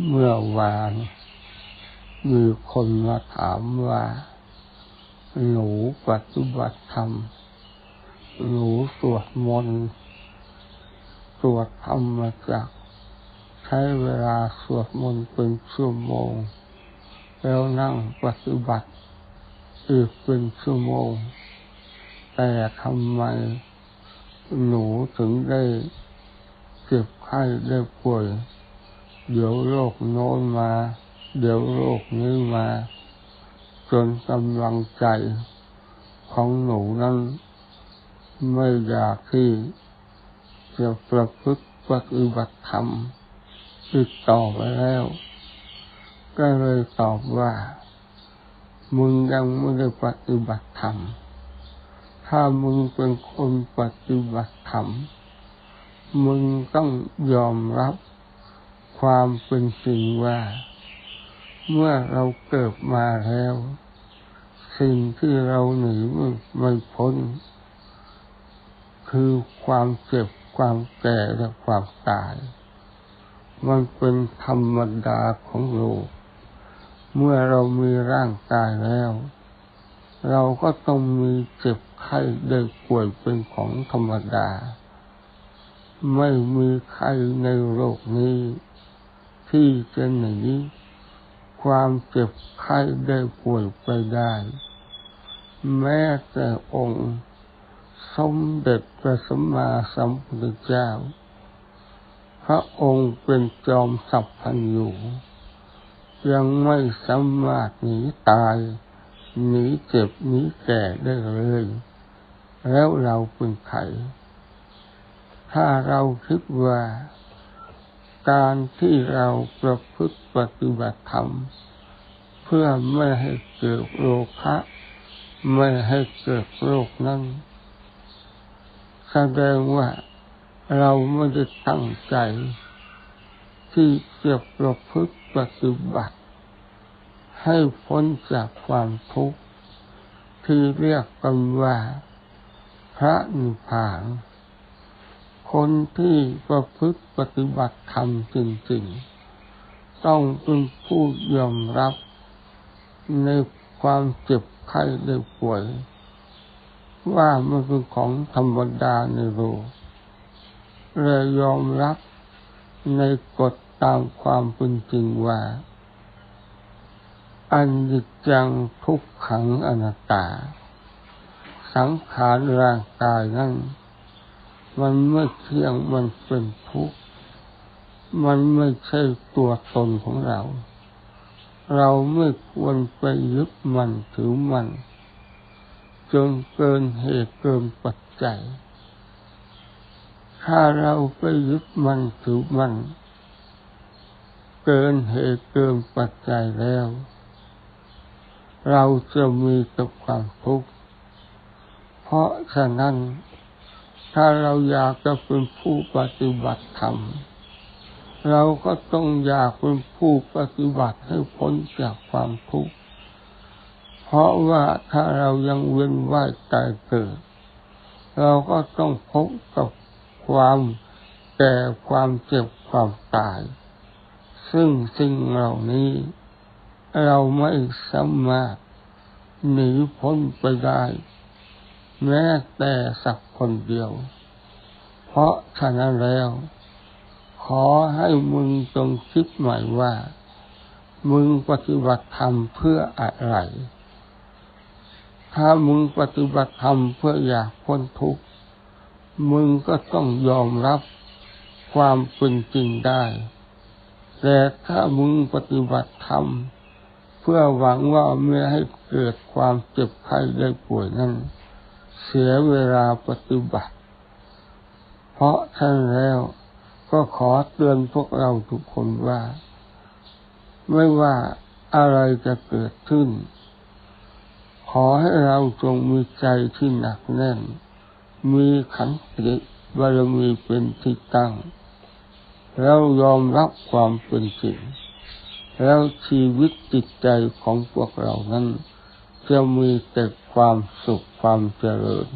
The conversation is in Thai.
เมื่อวาน มีคนมาถามว่า หนูปฏิบัติธรรม หนูสวดมนต์สวดธรรมจักใช้เวลาสวดมนต์เป็นชั่วโมง แล้วนั่งปฏิบัติอีกเป็นชั่วโมง แต่ทำไมหนูถึงได้เจ็บไข้ได้ป่วย เดี๋ยวโรคโน้นมา เดี๋ยวโรคนี้มา จนกำลังใจของหนูนั้นไม่อยากที่จะประพฤติปฏิบัติธรรมติดต่อไปแล้ว ก็เลยตอบว่า มึงยังไม่ได้ปฏิบัติธรรม ถ้ามึงเป็นคนปฏิบัติธรรม มึงต้องยอมรับ ความเป็นจริงว่า เมื่อเราเกิดมาแล้ว สิ่งที่เราหนีไม่พ้น คือความเจ็บความแก่และความตาย มันเป็นธรรมดาของโลก เมื่อเรามีร่างกายแล้ว เราก็ต้องมีเจ็บไข้ได้ป่วยเป็นของธรรมดา ไม่มีใครในโลกนี้ ที่จะหนีความเจ็บไข้ได้ป่วยไปได้ แม้แต่องค์ สมเด็จพระสัมมาสัมพุทธเจ้า พระองค์เป็นจอมสัพพันอยู่ยังไม่สามารถหนีตายหนีเจ็บหนีแก่ได้เลย แล้วเราเป็นใครถ้าเราคิดว่า การที่เราประพฤติปฏิบัติธรรม เพื่อไม่ให้เกิดโลภะไม่ให้เกิดโรคนั้นแสดงว่าเราไม่ได้ตั้งใจ ที่จะประพฤติปฏิบัติ ให้พ้นจากความทุกข์ที่เรียกกันว่า พระนิพพาน คนที่ประพฤติปฏิบัติธรรมจริงๆ ต้องเป็นผู้ยอมรับในความเจ็บไข้ได้ป่วย ว่ามันเป็นของธรรมดาในโลกเลยยอมรับในกฎตามความเป็นจริงว่า อันยิจังทุกขังอนัตตา สังขารร่างกายนั้น มันไม่เที่ยงมันเป็นทุกข์มันไม่ใช่ตัวตนของเรา เราไม่ควรไปยึดมันถือมัน จนเกินเหตุเกินปัจจัย ถ้าเราไปยึดมันถือมัน เกินเหตุเกินปัจจัยแล้ว เราจะมีแต่ความทุกข์เพราะฉะนั้น ถ้าเราอยากจะเป็นผู้ปฏิบัติธรรม เราก็ต้องอยากเป็นผู้ปฏิบัติให้พ้นจากความทุกข์ เพราะว่าถ้าเรายังเวียนว่ายตายเกิด เราก็ต้องพบกับความแก่ความเจ็บความตาย ซึ่งสิ่งเหล่านี้ เราไม่สามารถหนีพ้นไปได้ แม้แต่สัก คนเดียว เพราะฉะนั้นแล้ว ขอให้มึงจงคิดใหม่ว่า มึงปฏิบัติธรรมเพื่ออะไร ถ้ามึงปฏิบัติธรรมเพื่ออยากพ้นทุกข์มึงก็ต้องยอมรับความเป็นจริงได้ แต่ถ้ามึงปฏิบัติธรรมเพื่อหวังว่าไม่ให้เกิดความเจ็บไข้ได้ป่วยนั้น เสียเวลาปฏิบัติ เพราะท่านแล้วก็ขอเตือนพวกเราทุกคนว่า ไม่ว่าอะไรจะเกิดขึ้น ขอให้เราจงมีใจที่หนักแน่น มีขันติบารมีเป็นที่ตั้งแล้วยอมรับความเป็นจริงแล้วชีวิตจิตใจของพวกเรานั้นจะมีแต่ ความสุขความเจริญ